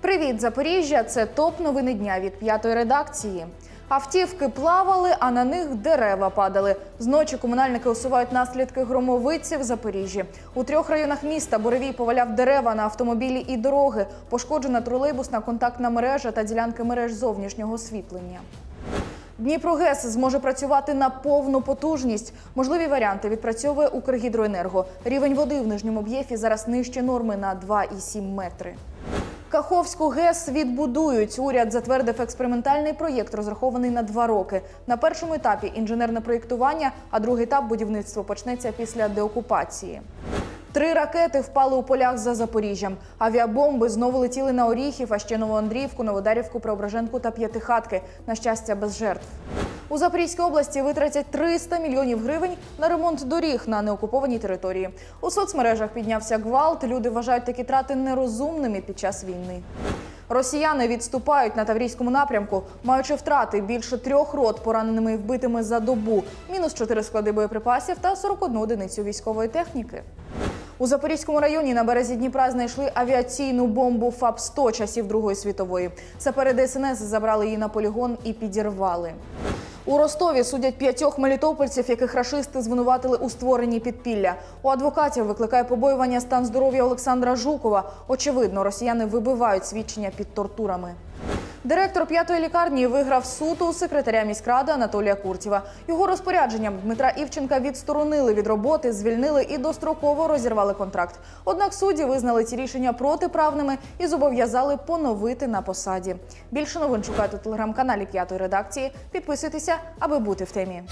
Привіт, Запоріжжя! Це топ новини дня від п'ятої редакції. Автівки плавали, а на них дерева падали. Зночі комунальники усувають наслідки громовиці в Запоріжжі. У трьох районах міста буревій поваляв дерева на автомобілі і дороги. Пошкоджена тролейбусна контактна мережа та ділянки мереж зовнішнього освітлення. Дніпрогес зможе працювати на повну потужність. Можливі варіанти відпрацьовує Укргідроенерго. Рівень води в нижньому об'єфі зараз нижче норми на 2,7 метри. Каховську ГЕС відбудують. Уряд затвердив експериментальний проєкт, розрахований на два роки. На першому етапі інженерне проєктування, а другий етап будівництво почнеться після деокупації. Три ракети впали у полях за Запоріжжям. Авіабомби знову летіли на Оріхів, а ще Новоандріївку, Новодарівку, Преображенку та П'ятихатки. На щастя, без жертв. У Запорізькій області витратять 300 мільйонів гривень на ремонт доріг на неокупованій території. У соцмережах піднявся гвалт. Люди вважають такі трати нерозумними під час війни. Росіяни відступають на Таврійському напрямку, маючи втрати більше трьох рот пораненими і вбитими за добу, мінус чотири склади боєприпасів та 41 одиницю військової техніки. У Запорізькому районі на березі Дніпра знайшли авіаційну бомбу ФАП-100 часів Другої світової. Сапери ДСНС забрали її на полігон і підірвали. У Ростові судять п'ятьох мелітопольців, яких рашисти звинуватили у створенні підпілля. У адвокатів викликає побоювання стан здоров'я Олександра Жукова. Очевидно, росіяни вибивають свідчення під тортурами. Директор п'ятої лікарні виграв суд у секретаря міськради Анатолія Куртєва. Його розпорядженням Дмитра Івченка відсторонили від роботи, звільнили і достроково розірвали контракт. Однак судді визнали ці рішення протиправними і зобов'язали поновити на посаді. Більше новин шукайте у телеграм-каналі п'ятої редакції. Підписуйтеся, аби бути в темі.